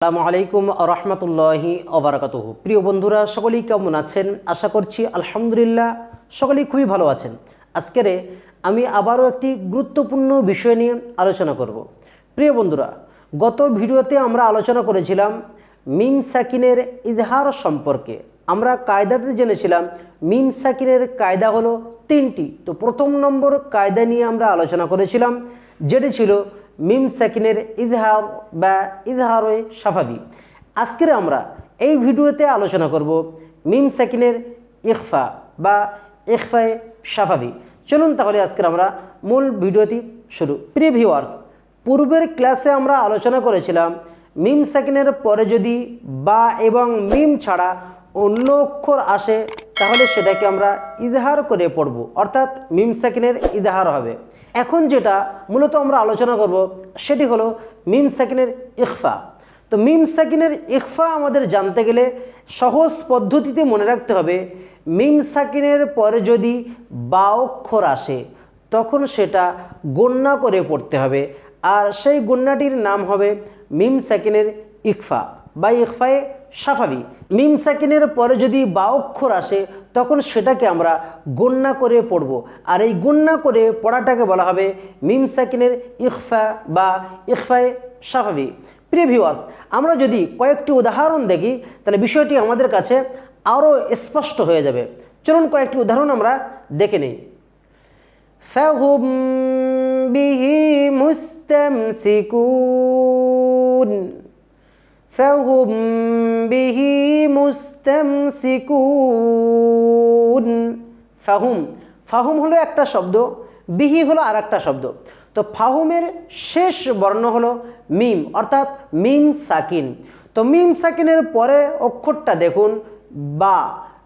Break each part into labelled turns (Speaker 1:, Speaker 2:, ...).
Speaker 1: আসসালামু আলাইকুম রহমতুল্লাহি অবরাকাতুহ প্রিয় বন্ধুরা, সকলেই কেমন আছেন? আশা করছি আলহামদুলিল্লাহ সকলেই খুবই ভালো আছেন। আজকের আমি আবারও একটি গুরুত্বপূর্ণ বিষয় নিয়ে আলোচনা করব। প্রিয় বন্ধুরা, গত ভিডিওতে আমরা আলোচনা করেছিলাম মিম সাকিনের ইজহার সম্পর্কে। আমরা কায়দাতে জেনেছিলাম মিম সাকিনের কায়দা হলো তিনটি। তো প্রথম নম্বর কায়দা নিয়ে আমরা আলোচনা করেছিলাম, যেটি ছিল মিম সাকিনের ইজহার বা ইজহারে সাফাবি আজকের আমরা এই ভিডিওতে আলোচনা করব মিম সাকিনের ইখফা বা ইখফায়ে সাফাবি চলুন তাহলে আজকের আমরা মূল ভিডিওটি শুরু। প্রিয় ভিউয়ার্স পূর্বের ক্লাসে আমরা আলোচনা করেছিলাম, মিম সাকিনের পরে যদি বা এবং মিম ছাড়া অন্য অক্ষর আসে, তাহলে সেটাকে আমরা ইজহার করে পড়ব। অর্থাৎ মিম সাকিনের ইজহার হবে। এখন যেটা মূলত আমরা আলোচনা করব, সেটি হলো মিম সাকিনের ইখফা। তো মিম সাকিনের ইখফা আমাদের জানতে গেলে সহজ পদ্ধতিতে মনে রাখতে হবে, মিম সাকিনের পরে যদি বা অক্ষর আসে, তখন সেটা গণ্যা করে পড়তে হবে, আর সেই গণ্যাটির নাম হবে মিম সাকিনের ইকফা বা ইকফায়ে সাফাবি। মিম সাকিনের পরে যদি বা অক্ষর আসে তখন সেটাকে আমরা গণ্যা করে পড়ব আর এই গণ্যা করে পড়াটাকে বলা হবে মিম সাকিনের ইকফা বা ইকফায়ে সাফাবি প্রিয় ভিউয়ার্স আমরা যদি কয়েকটি উদাহরণ দেখি তাহলে বিষয়টি আমাদের কাছে আরও স্পষ্ট হয়ে যাবে চলুন কয়েকটি উদাহরণ আমরা দেখে নিই فهم به مستمسكون فهم به مستمسكون ফাহুম ফাহুম হলো একটা শব্দ বিহি হলো আর একটা শব্দ তো ফাহুমের শেষ বর্ণ হলো মিম অর্থাৎ মিম সাকিন তো মিম সাকিনের পরের অক্ষরটা দেখুন বা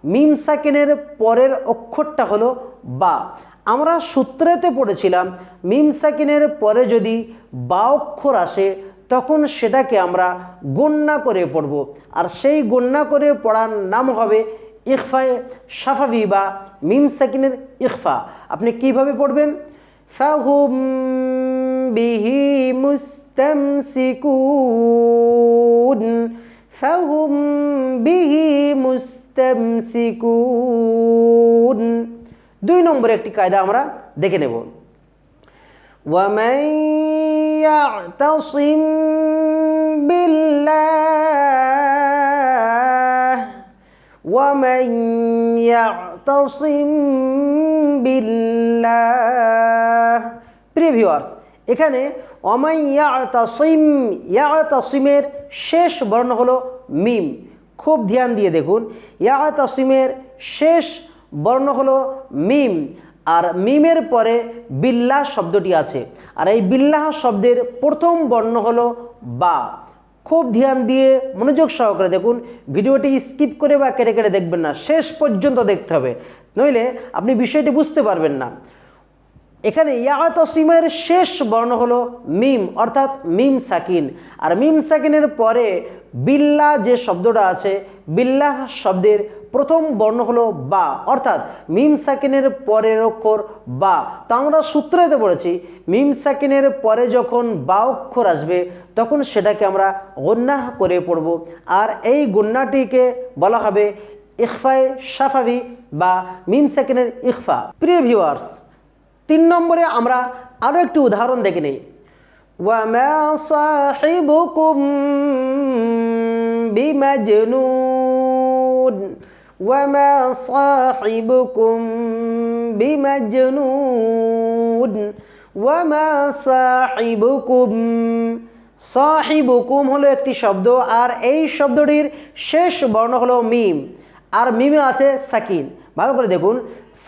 Speaker 1: মিম সাকিনের পরের অক্ষরটা হলো বা আমরা সূত্রেতে পড়েছিলাম মিম সাকিনের পরে যদি বা অক্ষর আসে তখন সেটাকে আমরা গণ্যা করে পড়ব। আর সেই গণ্যা করে পড়ার নাম হবে ইখফায়ে সাফাবি বা মিম সাকিনের ইখফা। আপনি কীভাবে পড়বেন? ফাহুম বিহি মুস্তামসিকুন। ফাহুম বিহি মুস্তামসিকুন। দুই নম্বর একটি কায়দা আমরা দেখে নেব। ওয়ামাইয়া بالله ومن يعتصم بالله প্রিয় ভিউয়ার্স এখানে অমাই ইয়াতাসিম ইয়াতাসিমের শেষ বর্ণ হলো মিম খুব ধ্যান দিয়ে দেখুন ইয়াতাসিমের শেষ বর্ণ হলো মিম আর মিমের পরে বিল্লাহ শব্দটি আছে আর এই বিল্লাহ শব্দের প্রথম বর্ণ হলো বা খুব ধ্যান দিয়ে মনোযোগ সহকারে দেখুন, ভিডিওটি স্কিপ করে বা কেটে কেটে দেখবেন না, শেষ পর্যন্ত দেখতে হবে। নইলে আপনি বিষয়টি বুঝতে পারবেন না। এখানে ইয়াত ইয়াতসিমের শেষ বর্ণ হলো মিম, অর্থাৎ মিম সাকিন। আর মিম সাকিনের পরে বিল্লা যে শব্দটা আছে, বিল্লাহ শব্দের প্রথম বর্ণ হলো বা। অর্থাৎ মিম সাকিনের পরের অক্ষর বা। তো আমরা সূত্রেতে পড়েছি, মিম সাকিনের পরে যখন বা অক্ষর আসবে, তখন সেটাকে আমরা গন্যাহ করে পড়ব। আর এই গন্যাটিকে বলা হবে ইকফায় সাফাবি বা মিম সাকিনের ইকফা প্রিয় ভিউয়ার্স, তিন নম্বরে আমরা আরও একটি উদাহরণ দেখে নেই। ওয়ামা সাহিবুকুম বিমাজনুন। ওয়ামা صاحبكم بمجنون وما صاحبكم সাহিবুকুম হলো একটি শব্দ, আর এই শব্দটির শেষ বর্ণ হলো মিম। আর মিমে আছে সাকিন। ভালো করে দেখুন।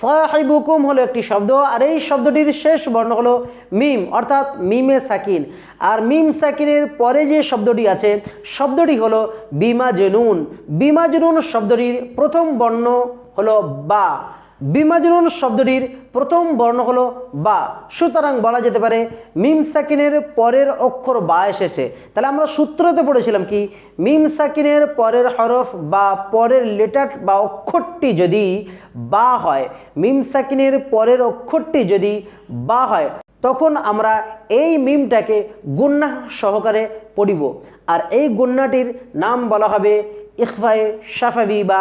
Speaker 1: সাহিবুকুম হলো একটি শব্দ, আর এই শব্দটির শেষ বর্ণ হলো মিম, অর্থাৎ মিমে সাকিন। আর মিম সাকিনের পরে যে শব্দটি আছে, শব্দটি হলো বিমা জেনুন বিমা জেনুন শব্দটির প্রথম বর্ণ হলো বা। বিমাজনুন শব্দটির প্রথম বর্ণ হলো বা। সুতরাং বলা যেতে পারে মিম সাকিনের পরের অক্ষর বা এসেছে। তাহলে আমরা সূত্রতে পড়েছিলাম কি মিম সাকিনের পরের হরফ বা পরের লেটার বা অক্ষরটি যদি বা হয় মিম সাকিনের পরের অক্ষরটি যদি বা হয়, তখন আমরা এই মিমটাকে গুন্না সহকারে পড়িব। আর এই গুন্নাটির নাম বলা হবে ইখফায়ে সাফাবি বা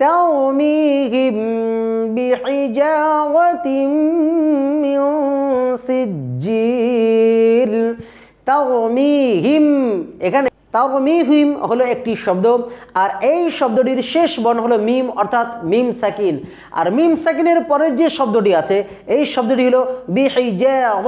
Speaker 1: ترميهم بحجارة من سجيل ترميهم এখানে তাওমিহিম হলো একটি শব্দ আর এই শব্দটির শেষ বর্ণ হলো মিম অর্থাৎ মিম সাকিন আর মিম সাকিনের পরের যে শব্দটি আছে এই শব্দটি হলো বিহিজারহ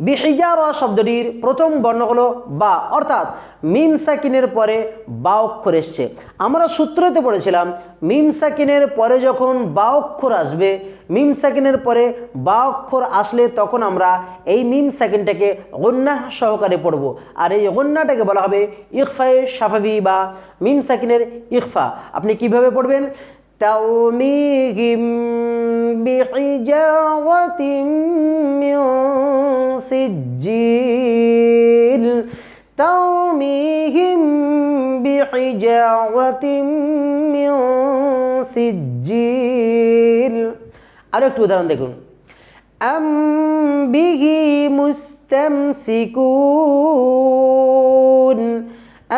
Speaker 1: বিহিজারহ শব্দটির প্রথম বর্ণ হলো বা, অর্থাৎ মিম সাকিনের পরে বা অক্ষর এসছে। আমরা সূত্রতে পড়েছিলাম, মিম সাকিনের পরে যখন বা অক্ষর আসবে, মিম সাকিনের পরে বা অক্ষর আসলে তখন আমরা এই মিম সাকিনটাকে গন্যা সহকারে পড়ব। আর এই গন্যাটাকে বলা হবে ইকফায়ে সাফাবি বা মিম সাকিনের ইকফা আপনি কীভাবে পড়বেন? তাওমিহিম বিহিজাওয়াতিম মিন সিজ্জিল তাওমিহিম বিহিজাওয়াতিম মিন সিজ্জিল আরও একটু উদাহরণ দেখুন। আম বিহি মুস্তামসিকুন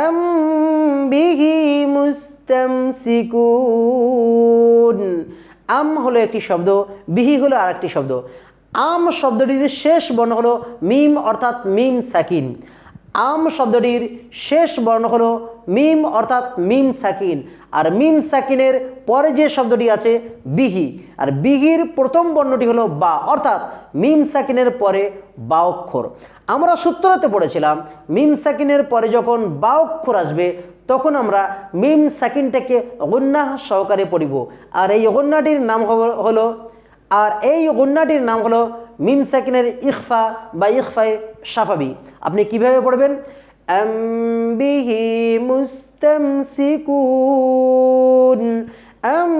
Speaker 1: আম বিহি মুস্তামসিকুন। আম হলো একটি শব্দ, বিহি হলো আরেকটি শব্দ। আম শব্দটির শেষ বর্ণ হলো মিম, অর্থাৎ মিম সাকিন। আম শব্দটির শেষ বর্ণ হলো মিম, অর্থাৎ মিম সাকিন। আর মিম সাকিনের পরে যে শব্দটি আছে, বিহি। আর বিহির প্রথম বর্ণটি হলো বা, অর্থাৎ মিম সাকিনের পরে বা অক্ষর। আমরা সূত্রতে পড়েছিলাম, মিম সাকিনের পরে যখন বা অক্ষর আসবে তখন আমরা মিম সাকিনটাকে অগন্যাহ সহকারে পড়িব। আর এই অগন্যাটির নাম হলো আর এই অগন্যাটির নাম হলো মিম সাকিনের ইফফা বা ইফফাই সাফাবি আপনি কীভাবে পড়বেন? বিহি মুস্তামসিকুন, আম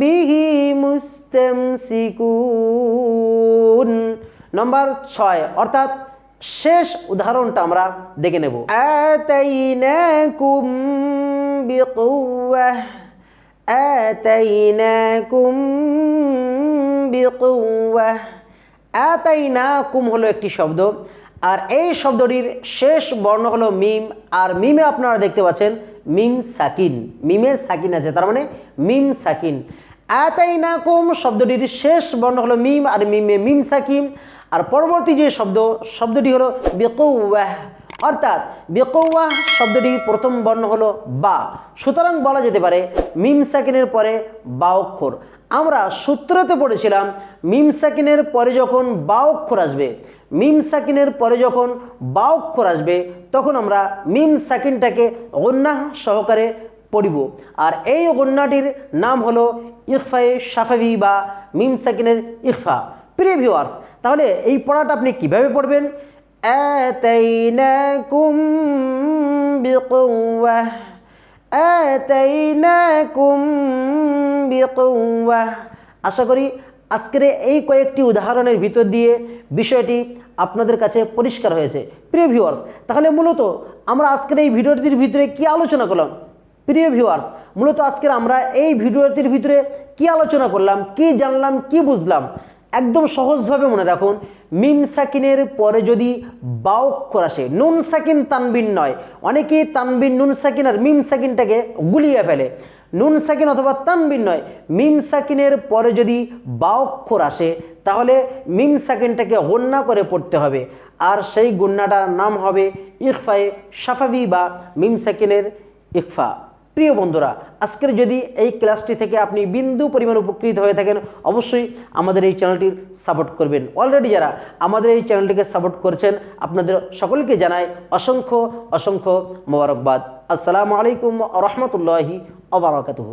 Speaker 1: বিহি মুস্তামসিকুন। নম্বর ছয়, অর্থাৎ শেষ উদাহরণটা আমরা দেখে নেব। আতাইনাকুম বিকুওয়াহ আতাইনাকুম বিকুওয়াহ আতাইনাকুম হলো একটি শব্দ আর এই শব্দটির শেষ বর্ণ হলো মিম আর মিমে আপনারা দেখতে পাচ্ছেন মিম সাকিন। মিমে সাকিন আছে তার মানে মিম সাকিন। আতাইনাকুম, শব্দটির শেষ বর্ণ হলো মিম আর মিমে মিম সাকিম। আর পরবর্তী যে শব্দ, শব্দটি হলো বেকৌয়াহ অর্থাৎ বেকৌয়াহ শব্দটির প্রথম বর্ণ হলো বা। সুতরাং বলা যেতে পারে মিম সাকিনের পরে বা অক্ষর। আমরা সূত্রতে পড়েছিলাম, মিম সাকিনের পরে যখন বা অক্ষর আসবে, মিম সাকিনের পরে যখন বা অক্ষর আসবে, তখন আমরা মিম সাকিনটাকে গন্যা সহকারে পড়িব। আর এই গন্যাটির নাম হলো ইরফায়ে সাফাবি বা মিম সাকিনের ইরফা প্রিয় ভিউয়ার্স তাহলে এই পড়াটা আপনি কীভাবে পড়বেন? আশা করি আজকের এই কয়েকটি উদাহরণের ভিতর দিয়ে বিষয়টি আপনাদের কাছে পরিষ্কার হয়েছে। প্রিয় ভিউয়ার্স তাহলে মূলত আমরা আজকের এই ভিডিওটির ভিতরে কি আলোচনা করলাম? প্রিয় ভিউয়ার্স মূলত আজকের আমরা এই ভিডিওটির ভিতরে কি আলোচনা করলাম, কি জানলাম, কি বুঝলাম, একদম সহজভাবে মনে রাখুন, মিম সাকিনের পরে যদি বাউক্ষর আসে নুন সাকিন তানবিন নয়, অনেকেই তানবিন, নুন সাকিন আর মিম সাকিনটাকে গুলিয়ে ফেলে। নুন সাকিন অথবা তানবিন নয়, মিম সাকিনের পরে যদি বাউক্ষর আসে তাহলে মিম সাকিনটাকে গন্যা করে পড়তে হবে। আর সেই গুন্নাটার নাম হবে ইকফায়ে সাফাবি বা মিম সাকিনের ইকফা প্রিয় বন্ধুরা, আজকের যদি এই ক্লাসটি থেকে আপনি বিন্দু পরিমাণ উপকৃত হয়ে থাকেন, অবশ্যই আমাদের এই চ্যানেলটির সাপোর্ট করবেন। অলরেডি যারা আমাদের এই চ্যানেলটিকে সাপোর্ট করছেন, আপনাদের সকলকে জানাই অসংখ্য অসংখ্য মোবারকবাদ। আসসালামু আলাইকুম রহমতুল্লাহি অবরাকাতুহ